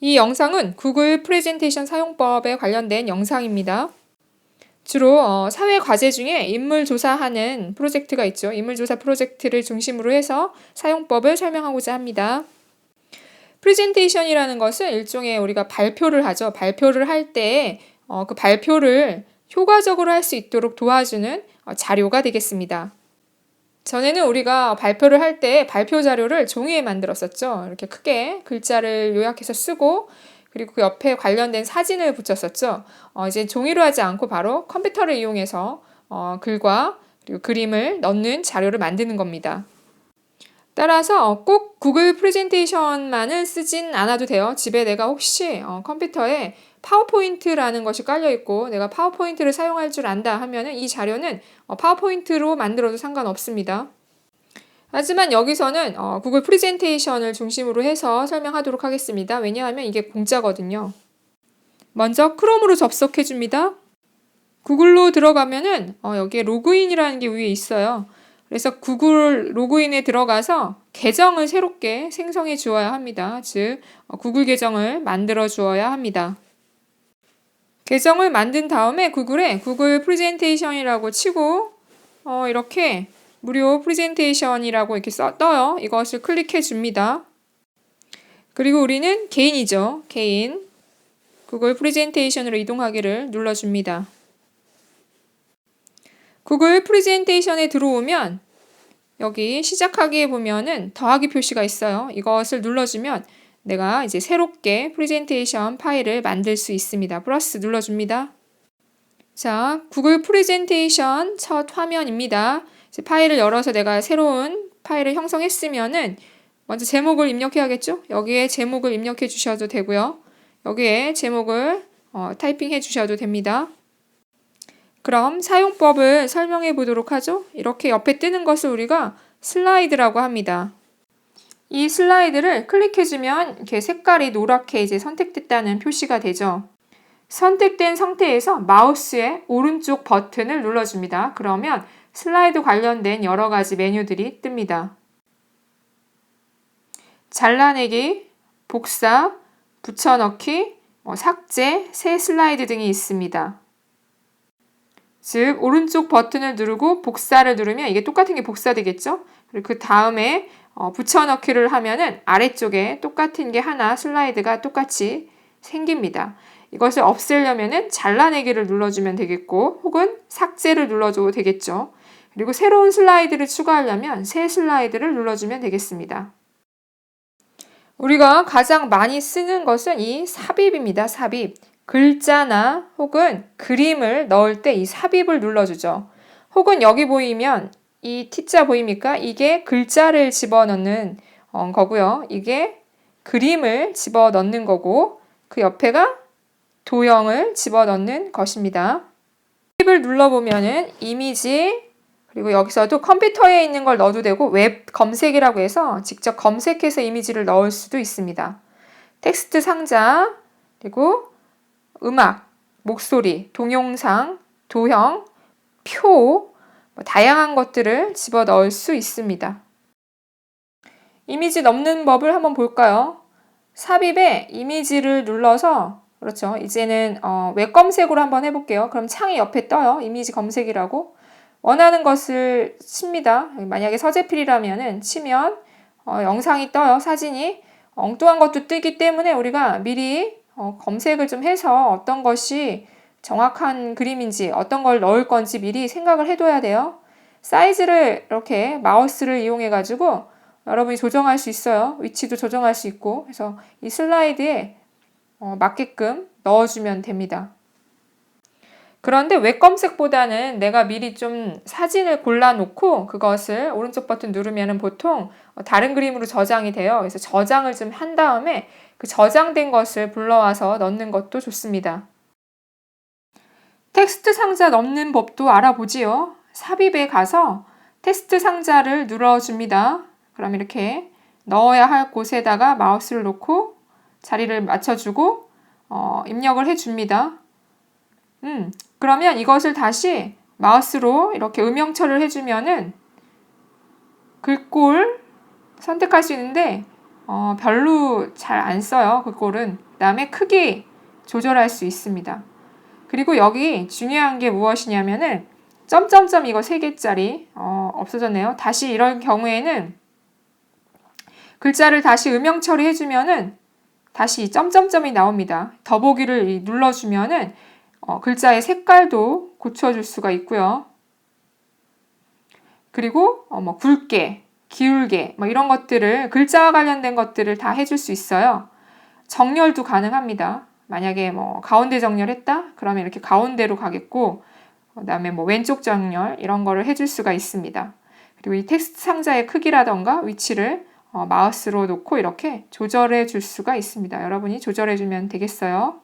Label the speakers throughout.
Speaker 1: 이 영상은 구글 프레젠테이션 사용법에 관련된 영상입니다. 주로 어, 사회 과제 중에 인물 조사하는 프로젝트가 있죠. 인물 조사 프로젝트를 중심으로 해서 사용법을 설명하고자 합니다. 프레젠테이션이라는 것은 일종의 우리가 발표를 하죠. 발표를 할때 어, 그 발표를 효과적으로 할 수 있도록 도와주는 어, 자료가 되겠습니다. 전에는 우리가 발표를 할 때 발표 자료를 종이에 만들었었죠. 이렇게 크게 글자를 요약해서 쓰고 그리고 그 옆에 관련된 사진을 붙였었죠. 어, 이제 종이로 하지 않고 바로 컴퓨터를 이용해서 어, 글과 그리고 그림을 넣는 자료를 만드는 겁니다. 따라서 꼭 구글 프레젠테이션만을 쓰진 않아도 돼요. 집에 내가 혹시 어, 컴퓨터에 파워포인트라는 것이 깔려 있고 내가 파워포인트를 사용할 줄 안다 하면은 이 자료는 어, 파워포인트로 만들어도 상관없습니다. 하지만 여기서는 어, 구글 프레젠테이션을 중심으로 해서 설명하도록 하겠습니다. 왜냐하면 이게 공짜거든요. 먼저 크롬으로 접속해 줍니다. 구글로 들어가면은 어, 여기에 로그인이라는 게 위에 있어요. 그래서 구글 로그인에 들어가서 계정을 새롭게 생성해 주어야 합니다. 즉, 어, 구글 계정을 만들어 주어야 합니다. 계정을 만든 다음에 구글에 구글 프레젠테이션이라고 치고 어, 이렇게 무료 프레젠테이션이라고 이렇게 써, 떠요. 이것을 클릭해 줍니다. 그리고 우리는 개인이죠. 개인. 구글 프레젠테이션으로 이동하기를 눌러줍니다. 구글 프레젠테이션에 들어오면 여기 시작하기에 보면은 더하기 표시가 있어요. 이것을 눌러주면 내가 이제 새롭게 프레젠테이션 파일을 만들 수 있습니다. 플러스 눌러줍니다. 자, 구글 프레젠테이션 첫 화면입니다. 파일을 열어서 내가 새로운 파일을 형성했으면은 먼저 제목을 입력해야겠죠? 여기에 제목을 입력해 주셔도 되고요. 여기에 제목을 어, 타이핑해 주셔도 됩니다. 그럼 사용법을 설명해 보도록 하죠. 이렇게 옆에 뜨는 것을 우리가 슬라이드라고 합니다. 이 슬라이드를 클릭해주면 이렇게 색깔이 노랗게 이제 선택됐다는 표시가 되죠. 선택된 상태에서 마우스의 오른쪽 버튼을 눌러줍니다. 그러면 슬라이드 관련된 여러 가지 메뉴들이 뜹니다. 잘라내기, 복사, 붙여넣기, 뭐 삭제, 새 슬라이드 등이 있습니다. 즉 오른쪽 버튼을 누르고 복사를 누르면 이게 똑같은 게 복사되겠죠? 그리고 그 다음에 어, 붙여넣기를 하면은 아래쪽에 똑같은 게 하나 슬라이드가 똑같이 생깁니다. 이것을 없애려면은 잘라내기를 눌러주면 되겠고 혹은 삭제를 눌러줘도 되겠죠. 그리고 새로운 슬라이드를 추가하려면 새 슬라이드를 눌러주면 되겠습니다. 우리가 가장 많이 쓰는 것은 이 삽입입니다. 삽입. 글자나 혹은 그림을 넣을 때 이 삽입을 눌러주죠. 혹은 여기 보이면 이 T자 보입니까? 이게 글자를 집어넣는 어, 거고요. 이게 그림을 집어넣는 거고 그 옆에가 도형을 집어넣는 것입니다. 삽입을 눌러보면은 이미지 그리고 여기서도 컴퓨터에 있는 걸 넣어도 되고 웹 검색이라고 해서 직접 검색해서 이미지를 넣을 수도 있습니다. 텍스트 상자 그리고 음악, 목소리, 동영상, 도형, 표, 뭐 다양한 것들을 집어 넣을 수 있습니다. 이미지 넣는 법을 한번 볼까요? 삽입에 이미지를 눌러서 그렇죠. 이제는 어, 웹 검색으로 한번 해볼게요. 그럼 창이 옆에 떠요. 이미지 검색이라고. 원하는 것을 칩니다. 만약에 서재필이라면은 치면 어, 영상이 떠요. 사진이 엉뚱한 것도 뜨기 때문에 우리가 미리 어, 검색을 좀 해서 어떤 것이 정확한 그림인지 어떤 걸 넣을 건지 미리 생각을 해둬야 돼요. 사이즈를 이렇게 마우스를 이용해 가지고 여러분이 조정할 수 있어요. 위치도 조정할 수 있고 그래서 이 슬라이드에 어, 맞게끔 넣어주면 됩니다. 그런데 웹 검색보다는 내가 미리 좀 사진을 골라놓고 그것을 오른쪽 버튼 누르면 보통 다른 그림으로 저장이 돼요. 그래서 저장을 좀 한 다음에 그 저장된 것을 불러와서 넣는 것도 좋습니다. 텍스트 상자 넣는 법도 알아보지요. 삽입에 가서 텍스트 상자를 눌러줍니다. 그럼 이렇게 넣어야 할 곳에다가 마우스를 놓고 자리를 맞춰주고 어, 입력을 해줍니다. 음, 그러면 이것을 다시 마우스로 이렇게 음영처를 해주면은 글꼴 선택할 수 있는데 어, 별로 잘 안 써요. 그 꼴은. 그 다음에 크기 조절할 수 있습니다. 그리고 여기 중요한 게 무엇이냐면은 점점점 이거 세 개짜리 어, 없어졌네요. 다시 이런 경우에는 글자를 다시 음영 처리해 주면은 다시 이 점점점이 나옵니다. 더보기를 이 눌러 주면은 어, 글자의 색깔도 고쳐 줄 수가 있고요. 그리고 어, 뭐 굵게, 기울게 뭐 이런 것들을 글자와 관련된 것들을 다 해줄 수 있어요. 정렬도 가능합니다. 만약에 뭐 가운데 정렬했다? 그러면 이렇게 가운데로 가겠고 그다음에 뭐 왼쪽 정렬 이런 거를 해줄 수가 있습니다. 그리고 이 텍스트 상자의 크기라던가 위치를 어, 마우스로 놓고 이렇게 조절해 줄 수가 있습니다. 여러분이 조절해 주면 되겠어요.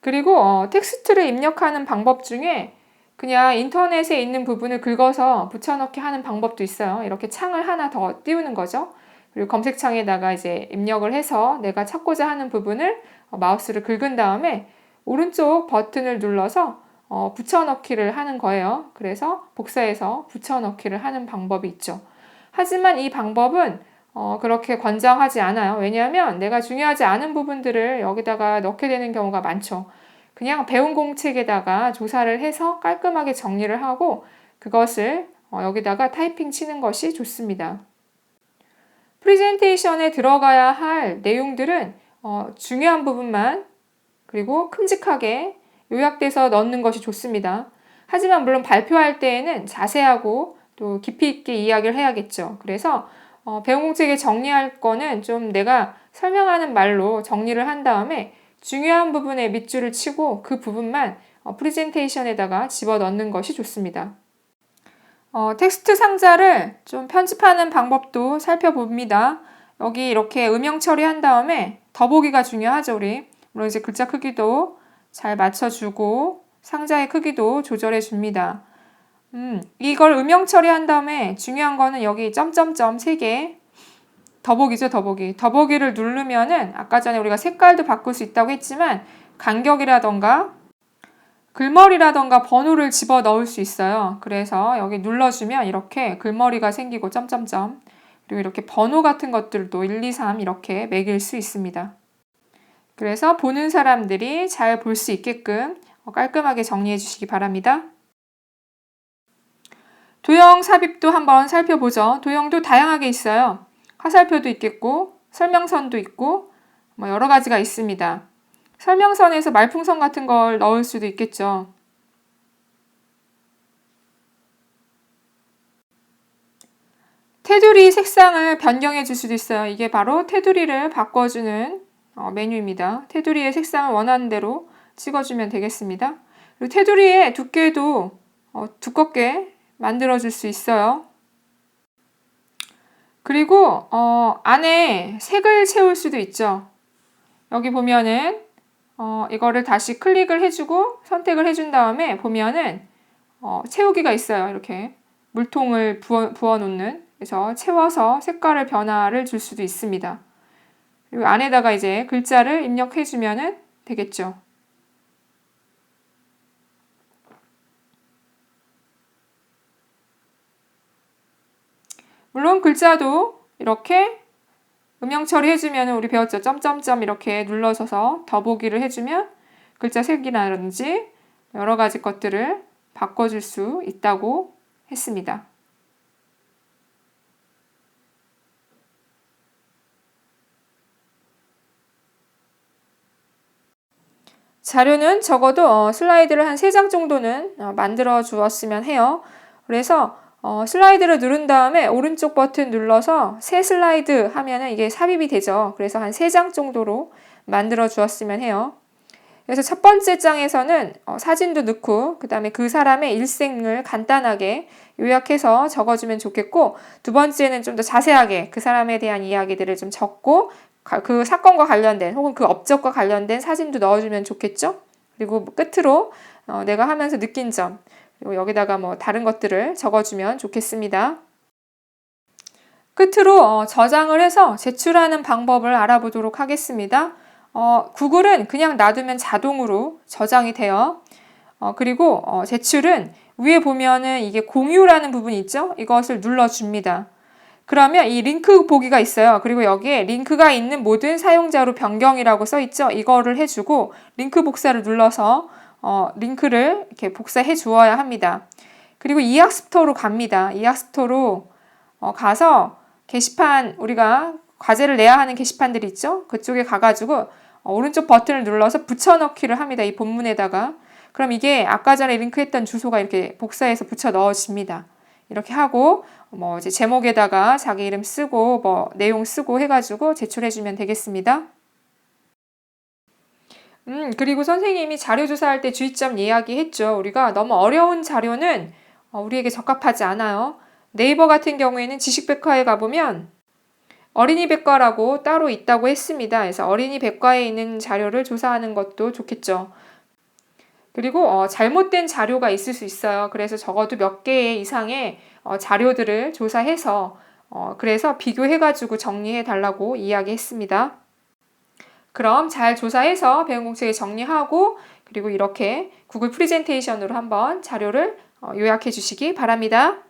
Speaker 1: 그리고 어, 텍스트를 입력하는 방법 중에 그냥 인터넷에 있는 부분을 긁어서 붙여넣기 하는 방법도 있어요. 이렇게 창을 하나 더 띄우는 거죠. 그리고 검색창에다가 이제 입력을 해서 내가 찾고자 하는 부분을 어, 마우스를 긁은 다음에 오른쪽 버튼을 눌러서 어, 붙여넣기를 하는 거예요. 그래서 복사해서 붙여넣기를 하는 방법이 있죠. 하지만 이 방법은 어, 그렇게 권장하지 않아요. 왜냐하면 내가 중요하지 않은 부분들을 여기다가 넣게 되는 경우가 많죠. 그냥 배운 공책에다가 조사를 해서 깔끔하게 정리를 하고 그것을 어, 여기다가 타이핑 치는 것이 좋습니다. 프레젠테이션에 들어가야 할 내용들은 어, 중요한 부분만 그리고 큼직하게 요약돼서 넣는 것이 좋습니다. 하지만 물론 발표할 때에는 자세하고 또 깊이 있게 이야기를 해야겠죠. 그래서 어, 배운 공책에 정리할 거는 좀 내가 설명하는 말로 정리를 한 다음에 중요한 부분에 밑줄을 치고 그 부분만 어, 프레젠테이션에다가 집어 넣는 것이 좋습니다. 어, 텍스트 상자를 좀 편집하는 방법도 살펴봅니다. 여기 이렇게 음영 처리한 다음에 더보기가 중요하죠, 우리. 물론 이제 글자 크기도 잘 맞춰주고 상자의 크기도 조절해 줍니다. 음, 이걸 음영 처리한 다음에 중요한 거는 여기 점점점 3개 더보기죠, 더보기. 더보기를 누르면은 아까 전에 우리가 색깔도 바꿀 수 있다고 했지만 간격이라던가 글머리라던가 번호를 집어 넣을 수 있어요. 그래서 여기 눌러주면 이렇게 글머리가 생기고 점점점 그리고 이렇게 번호 같은 것들도 1, 2, 3 이렇게 매길 수 있습니다. 그래서 보는 사람들이 잘 볼 수 있게끔 깔끔하게 정리해 주시기 바랍니다. 도형 삽입도 한번 살펴보죠. 도형도 다양하게 있어요. 화살표도 있겠고, 설명선도 있고, 뭐 여러 가지가 있습니다. 설명선에서 말풍선 같은 걸 넣을 수도 있겠죠. 테두리 색상을 변경해 줄 수도 있어요. 이게 바로 테두리를 바꿔주는 어, 메뉴입니다. 테두리의 색상을 원하는 대로 찍어주면 되겠습니다. 그리고 테두리의 두께도 어, 두껍게 만들어 줄 수 있어요. 그리고 어, 안에 색을 채울 수도 있죠. 여기 보면은 어, 이거를 다시 클릭을 해주고 선택을 해준 다음에 보면은 어, 채우기가 있어요. 이렇게 물통을 부어, 부어 놓는 그래서 채워서 색깔을 변화를 줄 수도 있습니다. 그리고 안에다가 이제 글자를 입력해 주면은 되겠죠. 물론 글자도 이렇게 음영 처리해주면 우리 배웠죠. 점점점 이렇게 눌러서서 더보기를 해주면 글자 색이라든지 여러 가지 것들을 바꿔줄 수 있다고 했습니다. 자료는 적어도 어, 슬라이드를 한 3장 정도는 어, 만들어 주었으면 해요. 그래서 어, 슬라이드를 누른 다음에 오른쪽 버튼 눌러서 새 슬라이드 하면은 이게 삽입이 되죠. 그래서 한 3장 정도로 만들어 주었으면 해요. 그래서 첫 번째 장에서는 어, 사진도 넣고 그 다음에 그 사람의 일생을 간단하게 요약해서 적어주면 좋겠고 두 번째는 좀 더 자세하게 그 사람에 대한 이야기들을 좀 적고 그 사건과 관련된 혹은 그 업적과 관련된 사진도 넣어주면 좋겠죠. 그리고 끝으로 어, 내가 하면서 느낀 점 그리고 여기다가 뭐 다른 것들을 적어주면 좋겠습니다. 끝으로 어, 저장을 해서 제출하는 방법을 알아보도록 하겠습니다. 어, 구글은 그냥 놔두면 자동으로 저장이 돼요. 어, 그리고 어, 제출은 위에 보면은 이게 공유라는 부분이 있죠? 이것을 눌러줍니다. 그러면 이 링크 보기가 있어요. 그리고 여기에 링크가 있는 모든 사용자로 변경이라고 써 있죠. 이거를 해주고 링크 복사를 눌러서 어, 링크를 이렇게 복사해 주어야 합니다. 그리고 이 학습터로 갑니다. 이 학습터로 어, 가서 게시판 우리가 과제를 내야 하는 게시판들이 있죠. 그쪽에 가가지고 어, 오른쪽 버튼을 눌러서 붙여넣기를 합니다. 이 본문에다가 그럼 이게 아까 전에 링크했던 주소가 이렇게 복사해서 붙여 넣어집니다. 이렇게 하고 뭐 이제 제목에다가 자기 이름 쓰고 뭐 내용 쓰고 해가지고 제출해주면 되겠습니다. 음 그리고 선생님이 자료 조사할 때 주의점 이야기했죠. 우리가 너무 어려운 자료는 어, 우리에게 적합하지 않아요. 네이버 같은 경우에는 지식백과에 가보면 어린이 백과라고 따로 있다고 했습니다. 그래서 어린이 백과에 있는 자료를 조사하는 것도 좋겠죠. 그리고 어, 잘못된 자료가 있을 수 있어요. 그래서 적어도 몇개 이상의 어, 자료들을 조사해서 어, 그래서 비교해가지고 정리해 달라고 이야기했습니다. 그럼 잘 조사해서 배운 공책에 정리하고 그리고 이렇게 구글 프레젠테이션으로 한번 자료를 어, 요약해 주시기 바랍니다.